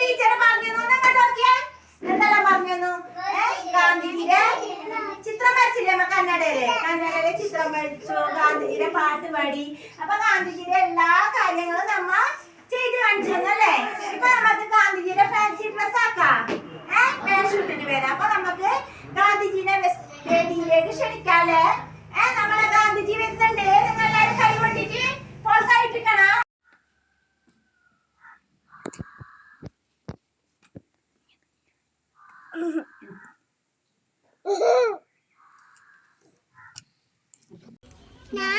Teacher പറഞ്ഞു ഗാന്ധിജിയുടെ നമ്മ പാട്ട് എല്ലാ കാര്യങ്ങളും നമ്മ അല്ലേ? നമുക്ക് ഫാൻസി ഡ്രസ് ഏഹ് മേൽഷൂട്ടിന് വരാം. അപ്പൊ നമുക്ക് ഗാന്ധിജിനെ ക്ഷണിക്കാല്ലേ ഏഹ് നമ്മളെ ഗാന്ധിജി വരുന്നുണ്ട്. Now